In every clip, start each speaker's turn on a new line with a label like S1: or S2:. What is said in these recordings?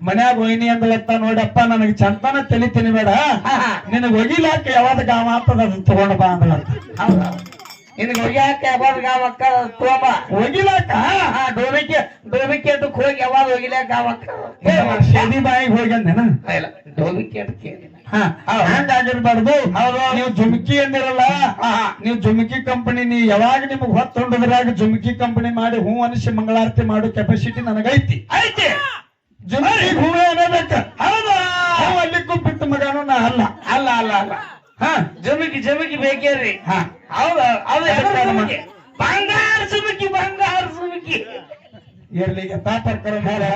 S1: ಮನ್ಯಾಗ ಒಯ್ನಿ ಅಂದಲತ್ತ ನೋಡಪ್ಪ ನನಗೆ ಚಂದನ ತಲಿತೀನಿ ಬೇಡ. ನಿನಗ್ ಒಗಿಲಾಕ ಯಾವಾಗ ಗಾಮ ಆಗ್ತದ ಅದನ್ನ ತಗೊಂಡಪ್ಪ
S2: ಹೌದು. ನಿನಗೆ ಒಗ್ಯಾಕ ಯಾವಾಗ ಗಾವಕ್ಕ ತೋಬ
S1: ಒಗಿಲಾಕ?
S2: ಹಾ ಡೋಬಿಕೆ ಡೋಬಿಕೆ ಅದಕ್ಕೆ ಹೋಗಿ ಯಾವಾಗ ಒಗಿಲಾಕ ಗಾವಕ್ಕ
S1: ಶೇದಿ ಬಾಯಿಗೆ ಹೋಗ್ಯಂದೇನ
S2: ಇಲ್ಲ ಡೋಬಿಕೆ
S1: ಅದಕ್ಕೆ ಹಂಗಾಗಿರ್ಬಾರ್ದು ನೀವು ಜುಮ್ಕಿ ಅಂದಿರಲ್ಲ ನೀವು ಜುಮ್ಕಿ ಕಂಪನಿ ನೀ ಯಾವಾಗ ನಿಮಗ್ ಹೊತ್ತೊಂಡದ್ರಾಗ ಜುಮ್ಕಿ ಕಂಪನಿ ಮಾಡಿ ಹೂ ಅನಿಸಿ ಮಂಗಳಾರತಿ ಮಾಡೋ ಕೆಪಾಸಿಟಿ ನನಗೈತಿ.
S2: ಐತಿ.
S1: ಜುಮ್ಕಿ ಹೂವೇ ಅನ್ನಬೇಕ
S2: ಹೌದು?
S1: ಅಲ್ಲಿ ಅಲ್ಲಿಕ್ಕೂ ಮಗನು ನಾ ಅಲ್ಲ.
S2: ಅಲ್ಲ ಅಲ್ಲ ಅಲ್ಲ.
S1: ಹಾ.
S2: ಜಮಕಿ ಜಮಿಕಿ ಬೇಕೇ ರೀ.
S1: ಹಾ.
S2: ಹೌದು ಅದು?
S1: ಬಂಗಾರ
S2: ಜಮಿಕಿ ಬಂಗಾರ ಸುಮಿಕಿ
S1: ತಾಪರ್ಕರ ಹಾಡಿ.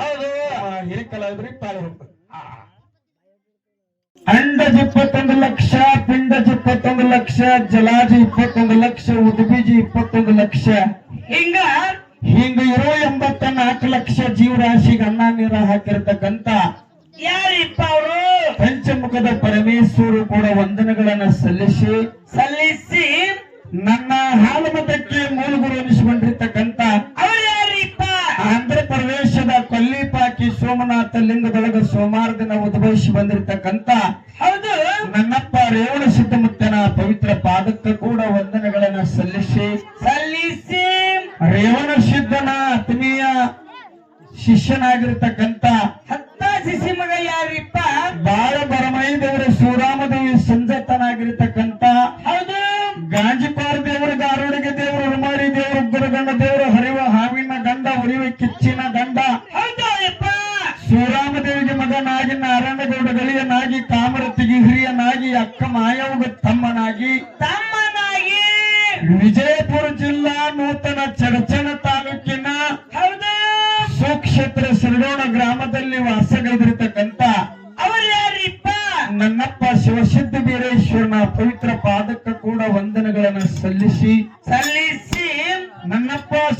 S1: ಹೌದು. ಪಾಲು ಹೋಗ್ತದೆ. ಅಂಡಜ್ ಇಪ್ಪತ್ತೊಂದು ಲಕ್ಷ ಪಿಂಡಜ್ ಇಪ್ಪತ್ತೊಂದು ಲಕ್ಷ ಜಲಾಜ್ ಇಪ್ಪತ್ತೊಂದು ಲಕ್ಷ ಉದ್ಬೀಜಿ ಇಪ್ಪತ್ತೊಂದು ಲಕ್ಷ.
S2: ಹಿಂಗ
S1: ಹಿಂಗ ಇರೋ ಎಂಬತ್ತ ನಾಲ್ಕು ಲಕ್ಷ ಜೀವರಾಶಿಗೆ ಅನ್ನ ನೀರ ಹಾಕಿರ್ತಕ್ಕಂತ
S2: ಯಾರಿಪ್ಪ ಅವರು?
S1: ಪಂಚಮುಖದ ಪರಮೇಶ್ವರು ಕೂಡ ವಂದನೆಗಳನ್ನ ಸಲ್ಲಿಸಿ
S2: ಸಲ್ಲಿಸಿ?
S1: ನನ್ನ ಹಾಲು ಮತಕ್ಕೆ ಮೂಲಗುರು
S2: ಯಾರಿಪ್ಪ?
S1: ಆಂಧ್ರ ಪ್ರದೇಶದ ಕೊಲ್ಲಿಪಾಕಿ ಸೋಮನಾಥ ಲಿಂಗದೊಳಗ ಸೋಮವಾರ ದಿನ ಉದ್ಭವಿಸಿ ಬಂದಿರತಕ್ಕಂತ
S2: ಹೌದು.
S1: ನನ್ನಪ್ಪ ರೇವಣ ಸಿದ್ಧಮುತ್ತನ ಪವಿತ್ರ ಪಾದಕ್ಕೆ ಕೂಡ ವಂದನೆಗಳನ್ನ ಸಲ್ಲಿಸಿ ರೇವಣ ಸಿದ್ಧನ ಆತ್ಮೀಯ ಶಿಷ್ಯನಾಗಿರ್ತಕ್ಕಂತ
S2: ಹತ್ತ ಶಿಶಿ ಮಗ ಯಾರಿಪ್ಪ?
S1: ಬಾಳ ಬರಮೈ ದೇವರ ಶಿವರಾಮದೇವಿ ಸಂಜತನಾಗಿರ್ತಕ್ಕಂತ
S2: ಹೌದು.
S1: ಗಾಂಜಿಪಾರ ದೇವರ ಗಾರೋಡಿಗೆ ದೇವರು ರುಮಾರಿ ದೇವರು ಗುರುಗಂಡ ದೇವರು ಹರಿವ ಹಾವಿನ ಗಂಡ ಹರಿವ ಕಿಚ್ಚಿನ ಗಂಡ. ಶಿವರಾಮದೇವಿಗೆ ಮಗನಾಗಿ ನಾರಾಯಣಗೌಡ ಗಳಿಯನಾಗಿ ಕಾಮರತಿಗೆ ಹಿರಿಯನಾಗಿ ಅಕ್ಕ ಮಾಯವ ತಮ್ಮನಾಗಿ.
S2: ತಮ್ಮನಾಗಿ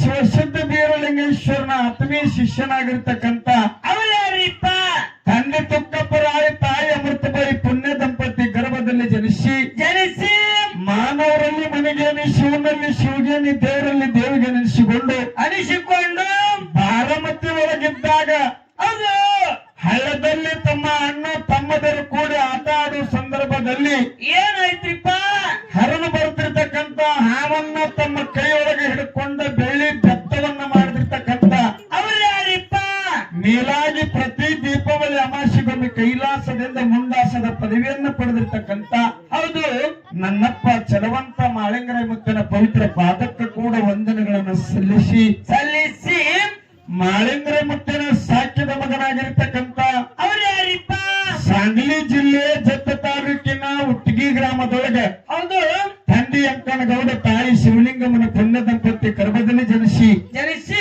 S1: ಶಿವಸಿದ್ಧ ಬೀರಲಿಂಗೇಶ್ವರನ ಆತ್ಮೀಯ ಶಿಷ್ಯನಾಗಿರ್ತಕ್ಕಂತ
S2: ಅವ್ರು
S1: ತಂದೆ ತುಕ್ಕಪ್ಪರಾಯ ತಾಯಿ ಅಮೃತಬಾಯಿ ಪುಣ್ಯ ದಂಪತಿ ಗರ್ಭದಲ್ಲಿ ಜನಿಸಿ
S2: ಜನಿಸಿ
S1: ಮಾನವರಲ್ಲಿ ಮನೆಗೇನಿ ಶಿವನಲ್ಲಿ ಶಿವಗೇನಿ ದೇವರಲ್ಲಿ ದೇವಿಗೆ ನೆನೆಸಿಕೊಂಡು
S2: ಅನಿಸಿಕೊಂಡು
S1: ಬಾರಮತಿ ಒಳಗಿದ್ದಾಗ
S2: ಅದು
S1: ಹಳ್ಳದಲ್ಲಿ ತಮ್ಮ ಅಣ್ಣ ತಮ್ಮದರು ಕೂಡಿ ಆಟ ಆಡುವ ಸಂದರ್ಭದಲ್ಲಿ
S2: ಏನಾಯ್ತಿಪ್ಪ
S1: ಹರಿದು ಬರ್ತಿರ್ತಕ್ಕಂತ ಹಾವನ್ನ ತಮ್ಮ ಅಂಕನಗೌಡ ತಾಯಿ ಶಿವಲಿಂಗಮ್ಮನ ಪುಣ್ಯ ದಂಪತಿ ಗರ್ಭದಲ್ಲಿ ಜನಿಸಿ
S2: ಜನಿಸಿ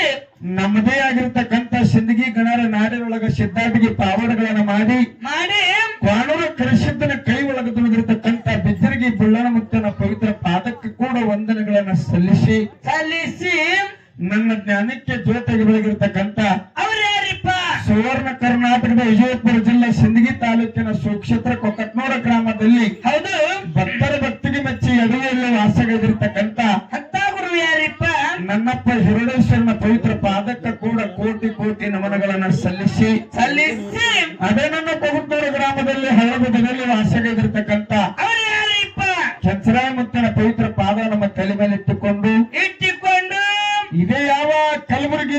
S1: ನಮ್ಮದೇ ಆಗಿರ್ತಕ್ಕಂತ ಸಿಂದಗಿ ಗಣರ ನಾಡಿನೊಳಗ ಸಿದ್ಧಾರ್ಥಿಗೆ ಪಾವಡಗಳನ್ನ ಮಾಡಿ
S2: ಮಾಡಿ
S1: ಕ್ವಾಣೂರ ಕರಿಸಿದ್ದನ ಕೈ ಒಳಗ ತುಳಿದಿರ್ತಕ್ಕಂತ ಬಿದ್ದರಿಗೆ ಬುಳ್ಳನ ಮುತ್ತನ ಪವಿತ್ರ ಪಾದಕ್ಕೆ ಕೂಡ ವಂದನೆಗಳನ್ನ ಸಲ್ಲಿಸಿ
S2: ಸಲ್ಲಿಸಿ
S1: ನನ್ನ ಜ್ಞಾನಕ್ಕೆ ಜ್ಯೋತಿಗೆ ಬೆಳಗಿರ್ತಕ್ಕಂತ
S2: ಅವ್ರು
S1: ಸುವರ್ಣ ಕರ್ನಾಟಕದ ವಿಜಯಪುರ ಜಿಲ್ಲೆ ಸಿಂದಗಿ ತಾಲೂಕಿನ ಸುಕ್ಷೇತ್ರ ಕೊಕ್ಕಟ್ನೂರ ಗ್ರಾಮದಲ್ಲಿ
S2: ಹೌದು.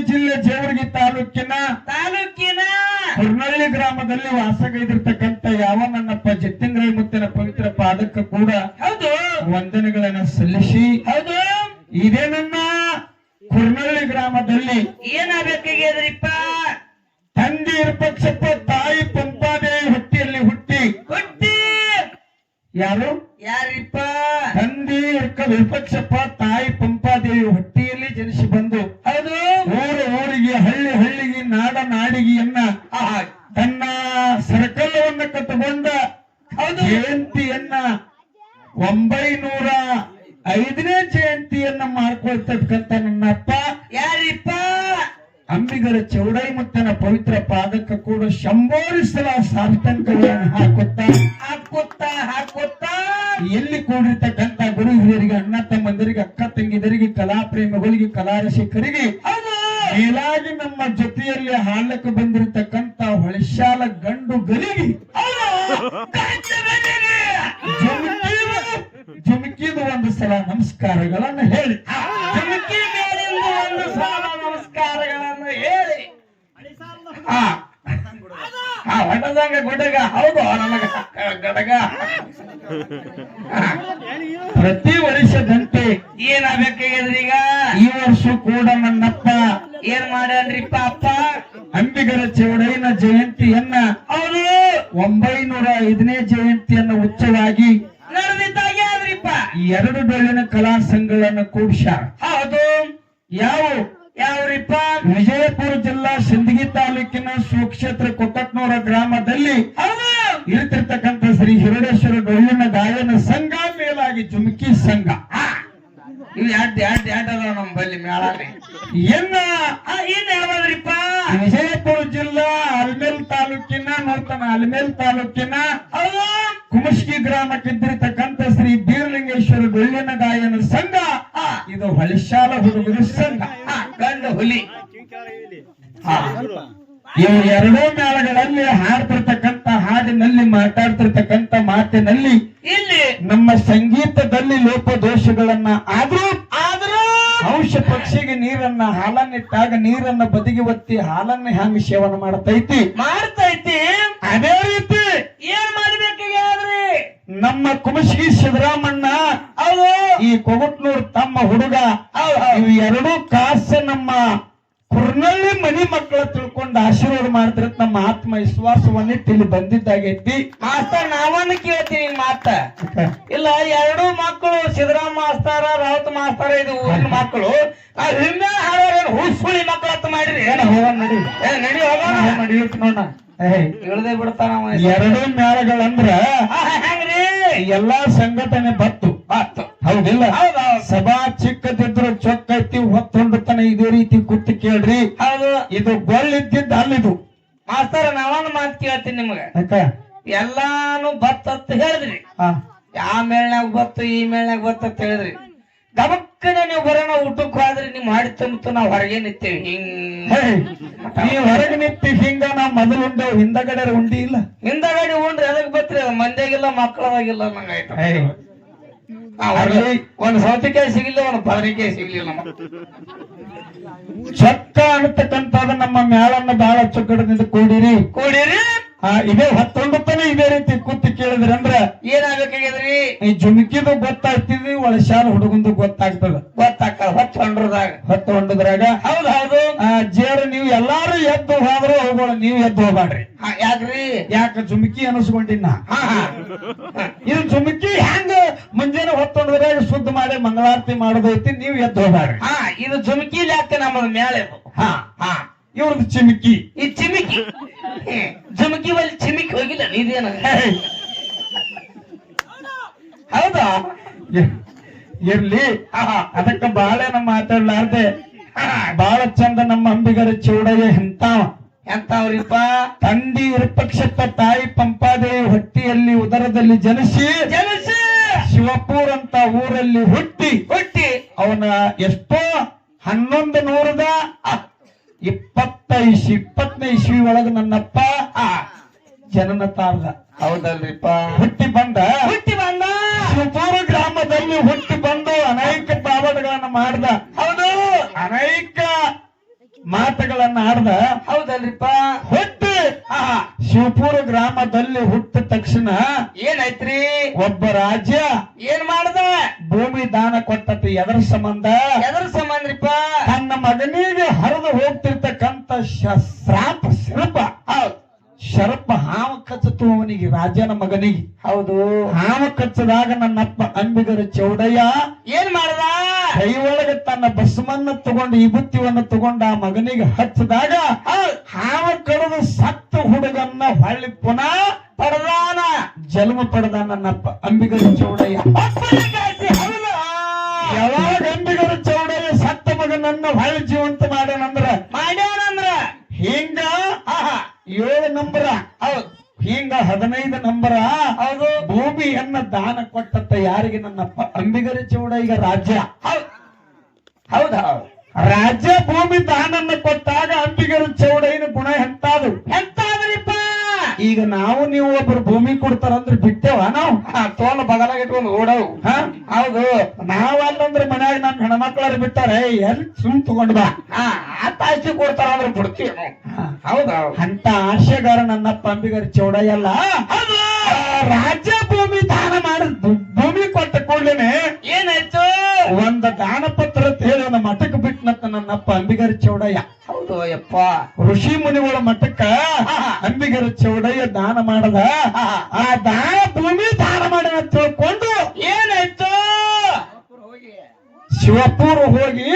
S1: ಜಿಲ್ಲೆ ಜೇವರ್ಗಿ ತಾಲೂಕಿನ
S2: ತಾಲೂಕಿನ
S1: ಹುರ್ನಳ್ಳಿ ಗ್ರಾಮದಲ್ಲಿ ವಾಸಗೈದಿರ್ತಕ್ಕಂಥ ಯಾವ ನನ್ನಪ್ಪ ಜತ್ತಿಂಗ್ರಾಯ ಮುತ್ತಿನ ಪವಿತ್ರ ಪಾದಕ್ಕೆ ಕೂಡ
S2: ಹೌದು.
S1: ವಂದನೆಗಳನ್ನ ಸಲ್ಲಿಸಿ
S2: ಹೌದು.
S1: ಇದೇ ನನ್ನ ಕುರ್ನಳ್ಳಿ ಗ್ರಾಮದಲ್ಲಿ
S2: ಏನಾಗಬೇಕಾಗಿದ್ರಿಪ್ಪ
S1: ತಂದೆ ಇರ್ಪಕ್ಷಪ್ಪ ತಾಯಿ ಪಂಪಾದೇವಿ ಹುಟ್ಟಿಯಲ್ಲಿ ಹುಟ್ಟಿ.
S2: ಹುಟ್ಟಿ.
S1: ಯಾರು?
S2: ಯಾರಿಪ್ಪ?
S1: ತಂದೆ ಇರ್ಕ ವಿಪಕ್ಷಪ್ಪ ತಾಯಿ ಪಂಪಾದೇವಿ ಹುಟ್ಟಿಯಲ್ಲಿ ಜನಿಸಿ ಬಂದು ಎಲ್ಲಿ ಕೂಡಿರ್ತಕ್ಕಂತ ಗುರು ಹಿರಿಯರಿಗೆ ಅಣ್ಣ ತಮ್ಮಂದರಿಗೆ ಅಕ್ಕ ತಂಗಿದರಿಗೆ ಕಲಾ ಪ್ರೇಮಿಗಳಿಗೆ ಕಲಾ ರಸಿಕರಿಗೆ ಮೇಲಾಗಿ ನಮ್ಮ ಜೊತೆಯಲ್ಲಿ ಹಾಡಕ್ಕೆ ಬಂದಿರತಕ್ಕಂತ ಹೊಳಶಾಲ ಗಂಡು ಗಲಿಗಿ. ಜುಮುಕಿದು ಒಂದು ಸಲ ನಮಸ್ಕಾರಗಳನ್ನ ಹೇಳಿ
S2: ಜುಮುಕಿ ಮೇಲಿಂದ ಒಂದು ಸಾಲ ನಮಸ್ಕಾರಗಳನ್ನು ಹೇಳಿ ಹಾ ಹಾ ಹೊಟ್ಟದಂಗ ಹೌದು ನನಗ ಗಡಗ
S1: ಪ್ರತಿ ವರ್ಷದಂತೆ
S2: ಏನಾಗ್ಬೇಕಾಗ್ಯದ್ರಿ ಈಗ?
S1: ಈ ವರ್ಷ ಕೂಡ ನನ್ನಪ್ಪ
S2: ಏನ್ ಮಾಡ್ಯಾನ್ರಿಪ್ಪ ಅಪ್ಪ?
S1: ಅಂಬಿಗರ ಚೌಡಯ್ಯನ ಜಯಂತಿಯನ್ನ
S2: ಅವರು
S1: ಒಂಬೈನೂರ ಐದನೇ ಜಯಂತಿಯನ್ನ ಉಚ್ಚವಾಗಿ
S2: ನಡೆದಿದ್ದಾಗ್ಯಾದ್ರಿಪ್ಪ
S1: ಈ ಎರಡು ಡೊಳ್ಳಿನ ಕಲಾ ಸಂಘಗಳನ್ನು ಕೂಡ್ಸ್ಯಾರ.
S2: ಹೌದು.
S1: ಯಾವ?
S2: ಯಾವ್ರಿಪ್ಪ?
S1: ವಿಜಯಪುರ ಜಿಲ್ಲಾ ತಾಲೂಕಿನ ಸುಕ್ಷೇತ್ರ ಕೊಕ್ಕಟ್ನೂರ ಗ್ರಾಮದಲ್ಲಿ ಇರ್ತಿರ್ತಕ್ಕಂಥ ಶ್ರೀ ಹಿರಡೇಶ್ವರ ಡೊಳ್ಳಿನ ಗಾಯನ ಸಂಘ ಮೇಲಾಗಿ ಜುಮ್ಕಿ ಸಂಘ.
S2: ಇವ್ ಯಾಡ್ ಯಾಡ್ ಯಾಡ್ ಅದಾವ ನಮ್ ಬಲ್ಲಿ ಮೇಳಾರಿ
S1: ಎನ್ನ
S2: ಏನ್ ಯಾವ್ದ್ರಿಪ್ಪ?
S1: ವಿಜಯಪುರ ಜಿಲ್ಲಾ ಅಲ್ಮೇಲ್ ತಾಲೂಕಿನ, ನೂತನ ಅಲ್ಮೇಲ್ ತಾಲೂಕಿನ ಕುಮಸ್ಕಿ ಗ್ರಾಮಕ್ಕಿದ್ದಿರ್ತಕ್ಕಂಥ ಶ್ರೀ ಬೀರಲಿಂಗೇಶ್ವರ ಡೊಳ್ಳಿನ ಗಾಯನ ಸಂಘ. ಇದು ಹಳಿಶಾಲ ಹುಡುಗರು ಸಂಘ.
S2: ಗಂಡ ಹುಲಿ.
S1: ಇವು ಎರಡೂ ಮೇಳಗಳಲ್ಲಿ ಹಾಡ್ತಿರ್ತಕ್ಕಂಥ ಹಾಡಿನಲ್ಲಿ ಮಾತಾಡ್ತಿರ್ತಕ್ಕಂತ ಮಾತಿನಲ್ಲಿ
S2: ಇಲ್ಲಿ
S1: ನಮ್ಮ ಸಂಗೀತದಲ್ಲಿ ಲೋಪದೋಷಗಳನ್ನ ಆದ್ರೂ
S2: ಆದ್ರೂ
S1: ಅಂಶ ಪಕ್ಷಿಗೆ ನೀರನ್ನ ಹಾಲನ್ನಿಟ್ಟಾಗ ನೀರನ್ನ ಬದಿಗೆ ಒತ್ತಿ ಹಾಲನ್ನ ಹೆಂಗ್ ಸೇವನೆ ಮಾಡತೈತಿ?
S2: ಮಾಡ್ತೈತಿ.
S1: ಅದೇ ರೀತಿ ನಮ್ಮ ಕುಮಶಿ ಸಿದ್ದರಾಮಣ್ಣ
S2: ಅವು
S1: ಈ ಕೊಗಟ್ನೂರ್ ತಮ್ಮ ಹುಡುಗ ಇವು ಎರಡೂ ಕಾಸ ನಮ್ಮ ಕುರ್ನಲ್ಲಿ ಮನಿ ಮಕ್ಕಳ ತಿಳ್ಕೊಂಡು ಆಶೀರ್ವಾದ ಮಾಡಿದ್ರೆ ನಮ್ಮ ಆತ್ಮ ವಿಶ್ವಾಸವನ್ನಿಟ್ಟು ಇಲ್ಲಿ ಬಂದಿದ್ದಾಗೈತಿ.
S2: ಮಾಸ್ತರ್ ನಾವನ್ನ ಕೇಳ್ತೀನಿ ಮಾತ. ಇಲ್ಲ ಎರಡು ಮಕ್ಕಳು ಸಿದ್ದರಾಮ ಮಾಸ್ತಾರ ರಾವತ್ ಮಾಸ್ತಾರ ಇದು ಊರಿನ ಮಕ್ಕಳು. ಆ ಹಿಂದೆ ಹಾಡೋರೇನು ಹುಸುಳಿ ಮಕ್ಕಳ ಅಂತ ಮಾಡಿರಿ?
S1: ಏನ ನಡಿ.
S2: ಏ, ನಡಿ ಹೋಗೋಣ.
S1: ಹೋಗೋಣ ನಡೆಯುತ್ತ ನೋಡ
S2: ಇಳ್ದೇ ಬಿಡ್ತಾನ ಅವ.
S1: ಎರಡೂ ಮೇಳಗಳಂದ್ರ
S2: ಹೆಂಗ್ರಿ?
S1: ಎಲ್ಲಾ ಸಂಘಟನೆ ಬತ್ತು.
S2: ಬಾತು
S1: ಹೌದಿಲ್ಲ?
S2: ಹೌದು. ಹೌದು
S1: ಸಭಾ ಚಿಕ್ಕದಿದ್ರು ಚೊಕ್ಕೈತಿ ಹೊತ್ತೊಂಡುತನ ಇದೇ ರೀತಿ ಕೂತು ಕೇಳ್ರಿ.
S2: ಹೌದು.
S1: ಇದು ಗೊಳ್ಳಿದ್ದಿದ್ದ ಅಲ್ಲಿದು.
S2: ಮಾಸ್ತರ ನಾವೊಂದು ಮಾತು ಕೇಳ್ತೀನಿ ನಿಮ್ಗೆ. ಎಲ್ಲಾನು ಬತ್ತ ಹೇಳಿದ್ರಿ.
S1: ಆ,
S2: ಮೇಳ್ನಾಗ ಬತ್ತು ಈ ಮೇಳ್ನಾಗ ಬತ್ತ ಹೇಳಿದ್ರಿ. ಗಮಕ್ಕನೆ ನೀವು ಬರೋಣ ಊಟಕ್ಕೆ ಆದ್ರೆ ನಿಮ್ ಮಾಡಿ ತುಂಬಿತು ನಾವ್ ಹೊರಗೆ ನಿತ್ತೇವೆ ಹಿಂಗ್.
S1: ನೀವು ಹೊರಗೆ ನಿಂತಿ ಹಿಂಗ ನಾ ಮೊದಲು ಉಂಡೇವ್ ಹಿಂದಗಡೆ ಉಂಡಿ ಇಲ್ಲ?
S2: ಹಿಂದಗಡೆ ಉಂಡ್ರಿ ಅದಕ್ಕೆ ಬತ್ರಿ ಅದು ಮಂದ್ಯಾಗಿಲ್ಲ ಮಕ್ಕಳದಾಗಿಲ್ಲ ನಂಗಾಯ್ತು ಒಂದು- ಸೌತೆಕಾಯಿ ಸಿಗ್ಲಿಲ್ಲ ಒಂದ್ ಬದನೆಕಾಯಿ ಸಿಗ್ಲಿಲ್ಲ ಸತ್ತ
S1: ಚೊಕ್ಕ ಅನ್ನತಕ್ಕಂಥದ್ದು ನಮ್ಮ ಮ್ಯಾಳನ್ನ ಬಹಳ ಚುಕ್ಕಡದಿಂದ ಕೂಡಿರಿ.
S2: ಕೂಡಿರಿ.
S1: ಆ ಇದೇ ಹತ್ತೊಂಬತ್ತನೇ ಇದೇ ರೀತಿ ಕೂತು ಕೇಳಿದ್ರಿ ಅಂದ್ರ
S2: ಏನಾಗಬೇಕಾಗ್ಯದ್ರಿ?
S1: ಈ ಜುಮ್ಕಿದು ಗೊತ್ತಾಗ್ತಿದ್ವಿ ಒಳ ಶಾಲ ಹುಡುಗಂದು ಗೊತ್ತಾಗ್ತದ.
S2: ಗೊತ್ತಾಕ ಹೊತ್ತೊಂಡ್ರದಾಗ ಹೊಂಡ್ರದಾಗ
S1: ಹೊತ್ತ ಹೊಂಡದ್ರಾಗ.
S2: ಹೌದ್ ಹೌದು.
S1: ಆ ಜೇರು ನೀವು ಎಲ್ಲಾರು ಎದ್ದು ಹೋದ್ರು ಅವುಗಳ ನೀವು ಎದ್ದು ಹೋಗ್ಬ್ಯಾಡ್ರಿ.
S2: ಹಾ, ಯಾಕ್ರಿ?
S1: ಯಾಕ ಜುಮ್ಕಿ ಅನಸ್ಕೊಂಡಿನ
S2: ಹಾ ಹಾ. ಹಾ.
S1: ಇದು ಜುಮ್ಕಿ ಹೆಂಗ ಮುಂಜಾನೆ ಹೊತ್ತೊಂಡದ್ರಾಗ ಶುದ್ಧ ಮಾಡಿ ಮಂಗಳಾರತಿ ಮಾಡೋದೈತಿ ನೀವು ಎದ್ದು ಹೋಗ್ಬ್ಯಾಡ್ರಿ.
S2: ಹಾ ಇದು ಜುಮ್ಕಿ ಯಾಕೆ ನಮ್ಮ ಮೇಲೆ
S1: ಹಾ.
S2: ಹಾ.
S1: ಇವ್ರದ್ದು ಚಿಮಿಕಿ.
S2: ಈ ಚಿಮಿಕಿ. ಚಿಮಿಕಿ ಜುಮ್ಕಿ ಬಲ್ಲಿ ಚಿಮಿಕಿ ಹೋಗಿಲ್ಲ ನೀದೇನ ಹೌದಾ?
S1: ಇರ್ಲಿ. ಅದಕ್ಕೆ ಬಾಳೆನ ಮಾತಾಡ್ಲಾರ್ದೆ. ಬಾಳ ಚಂದ ನಮ್ಮ ಅಂಬಿಗರ ಚೌಡಯ್ಯ ಎಂತಾವ.
S2: ಎಂತವ್ರಿಪ್ಪ?
S1: ತಂದಿ ವಿರಪಕ್ಷತ ತಾಯಿ ಪಂಪಾದೇವಿ ಹೊಟ್ಟಿಯಲ್ಲಿ ಉದರದಲ್ಲಿ ಜನಿಸಿ
S2: ಜನಸಿ!
S1: ಶಿವಪುರ ಅಂತ ಊರಲ್ಲಿ ಹುಟ್ಟಿ
S2: ಹುಟ್ಟಿ.
S1: ಅವನ ಎಷ್ಟೋ ಹನ್ನೊಂದು ನೂರದ ಇಪ್ಪತ್ತ ಇಸ್ ಇಪ್ಪತ್ತನೇ ಇಸ್ವಿ ಒಳಗ ನನ್ನಪ್ಪ
S2: ಆ,
S1: ಜನನ ತಾರ್ದ
S2: ಹೌದಲ್ರಿಪ್ಪ.
S1: ಹುಟ್ಟಿ ಬಂದ.
S2: ಹುಟ್ಟಿ ಬಂದ.
S1: ಶಿವಪುರ ಗ್ರಾಮದಲ್ಲಿ ಹುಟ್ಟಿ ಬಂದು ಅನೇಕ ಪಾವಟಗಳನ್ನ ಮಾಡ್ದ.
S2: ಹೌದು.
S1: ಅನೇಕ ಮಾತುಗಳನ್ನ ಆಡ್ದ.
S2: ಹೌದಲ್ರಿಪ್ಪ.
S1: ಹುಟ್ಟಿ
S2: ಆಹಾ
S1: ಶಿವಪುರ ಗ್ರಾಮದಲ್ಲಿ ಹುಟ್ಟ ತಕ್ಷಣ
S2: ಏನಾಯ್ತ್ರಿ?
S1: ಒಬ್ಬ ರಾಜ್ಯ
S2: ಏನ್ ಮಾಡ್ದ?
S1: ಭೂಮಿ ದಾನ ಕೊಟ್ಟತಿ ಎದರ ಸಂಬಂಧ?
S2: ಎದ್ರ ಸಂಬಂಧ್ರಿಪ್ಪ?
S1: ತನ್ನ ಮಗನಿಗೆ ಹರಿದು ಹೋಗ್ತಿರ್ತಕ್ಕಂತ ಶ್ರಾಪ ಶಿಲ್ಪ
S2: ಹೌದ್.
S1: ಶರಪ ಹಾವ ಕಚ್ಚತು ಅವನಿಗೆ ರಾಜನ ಮಗನಿಗೆ.
S2: ಹೌದು.
S1: ಹಾವ ಕಚ್ಚದಾಗ ನನ್ನಪ್ಪ ಅಂಬಿಗರ ಚೌಡಯ್ಯ.
S2: ಏನ್ ಮಾಡದ?
S1: ಕೈ ಒಳಗೆ ತನ್ನ ಬಸ್ಮನ್ನ ತಗೊಂಡು ವಿಭೂತಿವನ್ನ ತಗೊಂಡ ಆ ಮಗನಿಗೆ ಹಚ್ಚದಾಗ ಹಾವ ಕಡಿದು ಸತ್ತ ಹುಡುಗನ್ನ ಹೊಳ್ಳಿ ಪುನಃ
S2: ಪಡದಾನ.
S1: ಜನ್ಮ ಪಡೆದ ನನ್ನಪ್ಪ ಅಂಬಿಗರ ಚೌಡಯ್ಯ. ಯಾವಾಗ ಅಂಬಿಗರು ಚೌಡಯ್ಯ ಸತ್ತ ಮಗನನ್ನ ಹೊಳ್ಳಿ ಜೀವಂತ ಮಾಡ್ಯಾನಂದ್ರ?
S2: ಮಾಡ್ಯಾನಂದ್ರ.
S1: ಹಿಂಗ? ಏಳು ನಂಬರ.
S2: ಹೌದ್.
S1: ಹಿಂಗ ಹದಿನೈದು ನಂಬರ.
S2: ಹೌದು.
S1: ಭೂಮಿಯನ್ನ ದಾನ ಕೊಟ್ಟಂತ ಯಾರಿಗೆ ನನ್ನಪ್ಪ ಅಂಬಿಗರ ಚೌಡಯ್ಯ ರಾಜ್ಯ?
S2: ಹೌದ. ಹೌದ್
S1: ರಾಜ್ಯ ಭೂಮಿ ದಾನನ್ನ ಕೊಟ್ಟಾಗ ಅಂಬಿಗರ ಚೌಡೈನ ಗುಣ ಹೆಂತಾದ್ರು
S2: ಎಂತಾದ್ರಿಪ್ಪ?
S1: ಈಗ ನಾವು ನೀವು ಒಬ್ರು ಭೂಮಿ ಕೊಡ್ತಾರಂದ್ರೆ ಬಿಟ್ಟೇವ ನಾವು?
S2: ತೋಲ ಬಗಲಾಗ ಇಟ್ಕೊಂಡು ಓಡವು
S1: ಹಾ?
S2: ಹೌದು.
S1: ನಾವಲ್ಲಂದ್ರೆ ಮನ್ಯಾಗ ನಮ್ ಹೆಣ್ಮಕ್ಳವ್ರು ಬಿಟ್ಟಾರೆ ಎಲ್ಲಿ ಸುಮ್ ತಗೊಂಡ್ ಬಾ.
S2: ಆತ ಆಸ್ತಿ ಕೊಡ್ತಾರ ಅಂದ್ರೆ ಬಿಡ್ತೀವಿ ಹೌದಾ
S1: ಅಂತ ಆಶೆಗಾರ ನನ್ನ ಚೌಡಯ್ಯಲ್ಲ
S2: ಹೌದು.
S1: ಆ ರಾಜ್ಯ ಭೂಮಿ ದಾನ ಮಾಡಿದ ಭೂಮಿ ಕೊಟ್ಟ ಕೂಡ್ಲೇನೆ
S2: ಏನಾಯ್ತು?
S1: ಒಂದ ದಾನ ಪತ್ರ ಅಂತ ಹೇಳಿ ಒಂದು ಮಠಕ್ಕೆ ಬಿಟ್ನತ್ತ ನನ್ನಪ್ಪ ಅಂಬಿಗರ ಚೌಡಯ್ಯ.
S2: ಹೌದು ಯಪ್ಪ
S1: ಋಷಿ ಮುನಿಗಳ ಮಠಕ್ಕ ಅಂಬಿಗರ ಚೌಡಯ್ಯ ದಾನ ಮಾಡದ. ಆ ದಾನ ಭೂಮಿ ದಾನ ಮಾಡಿದ ಅಂತ ತಿಳ್ಕೊಂಡು
S2: ಏನಾಯ್ತು?
S1: ಶಿವಪುರ ಹೋಗಿ.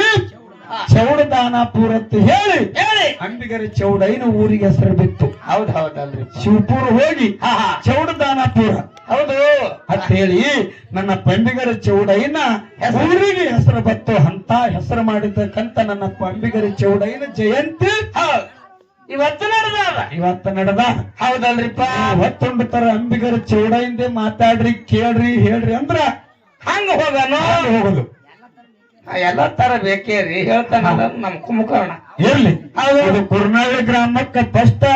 S1: ಚೌಡ ದಾನಾಪುರ ಅಂತ ಹೇಳಿ
S2: ಹೇಳಿ.
S1: ಅಂಬಿಗರ ಚೌಡಯ್ಯನ ಊರಿಗೆ ಹೆಸರು ಬಿತ್ತು.
S2: ಹೌದ್ ಹೌದಲ್ರಿ.
S1: ಶಿವಪುರ ಹೋಗಿ ಚೌಡ ದಾನಾಪುರ
S2: ಹೌದು.
S1: ಅಂತ ಹೇಳಿ ನನ್ನ ಪಂಬಿಗರ ಚೌಡಯ್ಯನ ಊರಿಗೆ ಹೆಸರು ಬತ್ತು ಅಂತ ಹೆಸರು ಮಾಡಿದಕ್ಕಂತ ನನ್ನ ಪಂಬಿಗರ ಚೌಡಯ್ಯನ ಜಯಂತಿ.
S2: ಇವತ್ತು ನಡೆದ
S1: ಇವತ್ತು ನಡೆದ.
S2: ಹೌದಲ್ರಿಪ್ಪ.
S1: ಹೊತ್ತೊಂದು ತರ ಅಂಬಿಗರ ಚೌಡಯ್ಯಂದೆ ಮಾತಾಡ್ರಿ ಕೇಳ್ರಿ ಹೇಳ್ರಿ ಅಂದ್ರ
S2: ಹಂಗ ಹೋಗನು?
S1: ಅಲ್ಲಿ ಹೋಗುದು.
S2: ಎಲ್ಲ ತರ ಬೇಕೇ ರೀ. ಹೇಳ್ತಾನ ನಮ್ ಕುಂಭಕರ್ಣ
S1: ಇರ್ಲಿ.
S2: ಹೌದು.
S1: ಕುರ್ನಾಳಿ ಗ್ರಾಮಕ್ಕ ಫಸ್ಟ್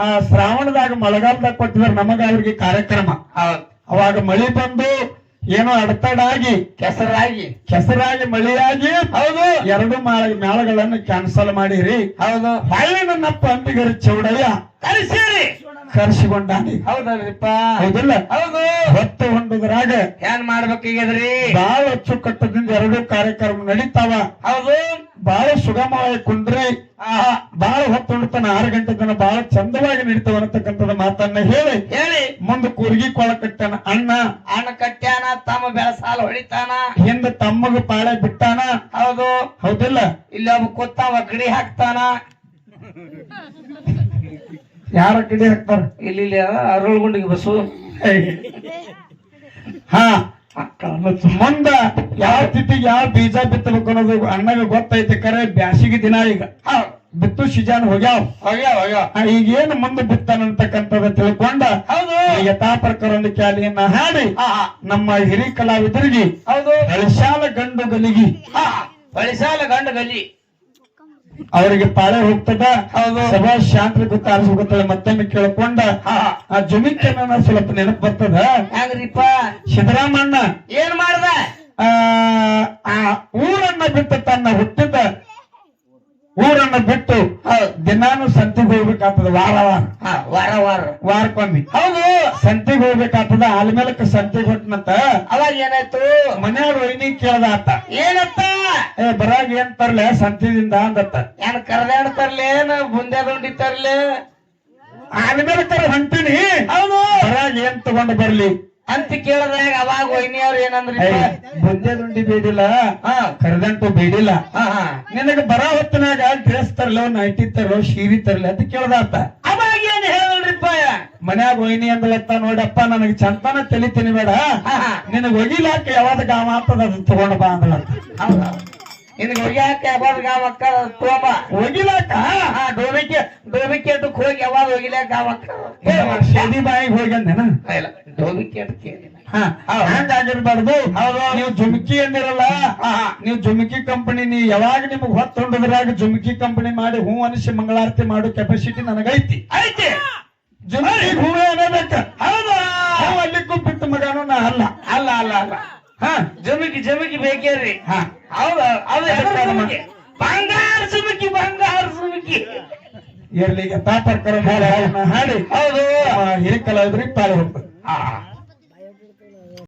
S1: ಆ ಶ್ರಾವಣದಾಗ ಮಳೆಗಾಲದಾಗ ಕೊಟ್ಟಿದ್ರು ನಮಗ ಅವ್ರಿಗೆ ಕಾರ್ಯಕ್ರಮ.
S2: ಹೌದ್
S1: ಅವಾಗ ಮಳಿ ಬಂದು ಏನೋ ಅಡತಡಾಗಿ
S2: ಕೆಸರಾಗಿ.
S1: ಕೆಸರಾಗಿ ಮಳೆಯಾಗಿ
S2: ಹೌದು.
S1: ಎರಡು ಮಾಳ ಮೇಳಗಳನ್ನು ಕ್ಯಾನ್ಸಲ್ ಮಾಡಿರಿ.
S2: ಹೌದು.
S1: ಹೊಳ್ಳಿ ನನ್ನಪ್ಪ ಅಂಬಿಗರ ಚೌಡಯ್ಯ
S2: ಕರೆಸಿರಿ.
S1: ಕರೆಸಿಕೊಂಡಾನಿ.
S2: ಹೌದಲ್ರಿಪ್ಪ.
S1: ಹೌದಿಲ್ಲ?
S2: ಹೌದು.
S1: ಹೊತ್ತು ಹೊಂಡದ್ರಾಗ
S2: ಏನ್ ಮಾಡ್ಬೇಕಾಗ್ಯದ್ರಿ
S1: ಬಾಳ ಅಚ್ಚುಕಟ್ಟದಿಂದ ಎರಡು ಕಾರ್ಯಕ್ರಮ ನಡೀತಾವ.
S2: ಹೌದು.
S1: ಬಾಳ ಸುಗಮವಾಗಿ ಕುಂದ್ರೆ
S2: ಆ
S1: ಬಹಳ ಹೊತ್ತು ಹೊಂಡ್ತಾನ ಆರು ಗಂಟೆ ತನ ಬಹಳ ಚಂದವಾಗಿ ನಡೀತಾವ ಅನ್ನತಕ್ಕಂಥದ್ದು ಮಾತನ್ನ ಹೇಳಿ.
S2: ಹೇಳಿ.
S1: ಮುಂದೆ ಕೂರ್ಗಿ ಕೊಳ ಕಟ್ಟಾನ ಅಣ್ಣ.
S2: ಅಣ್ಣ ಕಟ್ಟ್ಯಾನ ತಮ್ಮ ಬೆಳಸಾಲ ಹೊಡಿತಾನ.
S1: ಹಿಂದ ತಮ್ಮಗ ಪಾಳೆ ಬಿಟ್ಟಾನ.
S2: ಹೌದು.
S1: ಹೌದಿಲ್ಲ?
S2: ಇಲ್ಲಿ ಒಬ್ಬ ಕೂತಾವ ಗಡಿ ಹಾಕ್ತಾನ.
S1: ಯಾರ ಗಡಿ ಹಾಕ್ತಾರ?
S2: ಇಲ್ಲಿ ಇಲ್ಲಿ ಅರಳುಗುಂಡಿಗೆ ಬಸ್ಸು
S1: ಹಾ. ಮುಂದ ಯಾವ ತಿಥಿಗೆ ಯಾವ ಬೀಜ ಬಿತ್ತಬೇಕು ಅನ್ನೋದು ಅಣ್ಣಗೆ ಗೊತ್ತೈತೆ ಕರೆ ಬ್ಯಾಸಿಗೆ ದಿನ ಈಗ. ಬಿತ್ತು ಸಿಜಾನ್ ಹೋಗ್ಯಾವ.
S2: ಹೋಗ್ಯಾವ ಹೋಗ್ಯಾವ.
S1: ಈಗ ಏನು ಮುಂದೆ ಬಿತ್ತಾನಂತಕ್ಕಂಥದ್ದು ತಿಳ್ಕೊಂಡ
S2: ಹೌದು.
S1: ಯಥಾ ಪ್ರಕಾರ ಒಂದು ಕ್ಯಾಲಿಯನ್ನ ಹಾಡಿ. ನಮ್ಮ ಹಿರಿ ಕಲಾವಿದರಿಗೆ
S2: ಹೌದು.
S1: ಹಳಿಶಾಲ ಗಂಡು ಗಲಿಗಿ.
S2: ಹಾ ಬಳಿಸಾಲ ಗಂಡ ಗಲ್ಲಿ
S1: ಅವರಿಗೆ ಪಾಳೆ ಹೋಗ್ತದ. ಸಭಾ ಶಾಂತಿ ಗೊತ್ತಾರಿಸ್ಬೇಕಂತ ಮತ್ತೊಮ್ಮೆ ಕೇಳ್ಕೊಂಡ. ಆ ಜಮೀಕನ್ನ ಸ್ವಲ್ಪ ನೆನಪು ಬರ್ತದ? ಸಿದ್ದರಾಮಣ್ಣ.
S2: ಏನ್ ಮಾಡ್ದ?
S1: ಆ ಆ ಊರನ್ನ ಬಿಟ್ಟು ತನ್ನ ಹುಟ್ಟಿದ ಊರನ್ನ ಬಿಟ್ಟು ದಿನಾನು ಸಂತಿಗೆ ಹೋಗ್ಬೇಕಾಗ್ತದ ವಾರ ವಾರ.
S2: ವಾರ ವಾರ.
S1: ವಾರಕ್ಕೊಮ್ಮೆ.
S2: ಹೌದು.
S1: ಸಂತಿಗೆ ಹೋಗ್ಬೇಕಾಗ್ತದ ಆಲ್ಮೇಲಕ್ಕೆ ಸಂತಿಗೆ ಹೊಟ್ಟನಂತ
S2: ಅವಾಗ ಏನಾಯ್ತು?
S1: ಮನೆಯವ್ರ ವೈನಿ ಕೇಳ್ದ ಆತ.
S2: ಏನತ್ತ?
S1: ಏ ಬರಾಗ ಏನ್ ತರ್ಲೆ? ಸಂತಿದಿಂದ ಅಂದತ್ತ.
S2: ಏನ್ ಕರ್ದಾಡ್ ತರ್ಲೆ? ಬುಂದೆ ದುಂಡಿ ತರ್ಲೆ
S1: ಆಲ್ಮೇಲಕ್ಕರ ಹೊಂಟಿನಿ.
S2: ಹೌದು.
S1: ಬರಾಗ ಏನ್ ತಗೊಂಡು ಬರ್ಲಿ?
S2: ಅಂತ ಕೇಳಿದಾಗ ಅವಾಗ ವೈನಿಯವ್ರು ಏನಂದ್ರಿ
S1: ಬುದ್ಧೆ ದುಂಡಿ ಬೇಡಿಲ್ಲ
S2: ಹಾ.
S1: ಕರೆದಂಟು ಬೇಡಿಲ್ಲ.
S2: ಹಾ ಹಾ.
S1: ನಿನಗ ಬರ ಹೊತ್ತಿನಾಗ ಡ್ರೆಸ್ ತರ್ಲೋ ನೈಟಿ ತರೋ ಶೀರಿ ತರ್ಲಿ ಅಂತ ಕೇಳ್ದಾತ.
S2: ಅವಾಗ ಏನ್ ಹೇಳ್ರಿಪ್ಪ
S1: ಮನ್ಯಾಗ ಒಯ್ನಿ ಅಂದಲತ್ತ ನೋಡಪ್ಪ ನನಗೆ ಚಂತನ ತಲಿ ಬೇಡ
S2: ಹಾ ಹಾ.
S1: ನಿನಗ ಒಗಿಲಾಕ ಯಾವಾಗ ಗಾಮ ಆಗ್ತದ ಅದು ತಗೊಂಡ್ ಬಾ ಅಂದಲತ್ತ
S2: ಹೌದು ನಿನ್ಗೆ ಹೋಗ್ಯಾಕ ಯಾವಾಗ ಗಾವಕ್ಕ ತೋಬ
S1: ಹೋಗಿಲಾಕ
S2: ಹಾ ಡೋಬಿಕೆ ಅಂತ ಹೋಗಿ ಯಾವಾಗ ಹೋಗಿಲ್ಲ ಗಾವ ಅಕ್ಕ
S1: ಶೇದಿ ಬಾಯಿಗೆ ಹೋಗಿ ಅಂದೇನ?
S2: ಇಲ್ಲ ಡೋಬಿಕೆಟ್ ಕೇಳಿಲ್ಲ.
S1: ಹಾ ಹೌದು. ನೀವು ಜುಮ್ಕಿ ಅಂದಿರಲ್ಲ ನೀವು ಜುಮ್ಕಿ ಕಂಪನಿ ನೀ ಯಾವಾಗ ನಿಮ್ಗೆ ಹೊತ್ತೊಂಡದ್ರಾಗ ಜುಮ್ಕಿ ಕಂಪನಿ ಮಾಡಿ ಹೂ ಅನಿಸಿ ಮಂಗಳಾರತಿ ಮಾಡೋ ಕೆಪಾಸಿಟಿ ನನಗೈತಿ.
S2: ಐತಿ.
S1: ಜುಮ್ಕಿ ಹೂವೇ ಅನ್ನಬೇಕ.
S2: ಹೌದು.
S1: ಅಲ್ಲಿ ಕುಪ್ಪಿತ್ತು ಮಗನೂ ನಾ ಅಲ್ಲ.
S2: ಅಲ್ಲ ಅಲ್ಲ ಅಲ್ಲ.
S1: ಹಾ
S2: ಜಮಕಿ ಜಮಕಿ ಬೇಕೇರಿ
S1: ಹಾ.
S2: ಹೌದು? ಅದು ಬಂಗಾರ ಸುಮಕಿ ಬಂಗಾರ ಸುಮುಕಿ
S1: ಇರ್ಲಿಗೆ ತಾಪರ್ಕರ ಹಾಡಿ.
S2: ಹೌದು.
S1: ಹಿರಿಕಲಾವಿದ್ರಿಗೆ ಪಾಲು ಹೋಗ್ತದೆ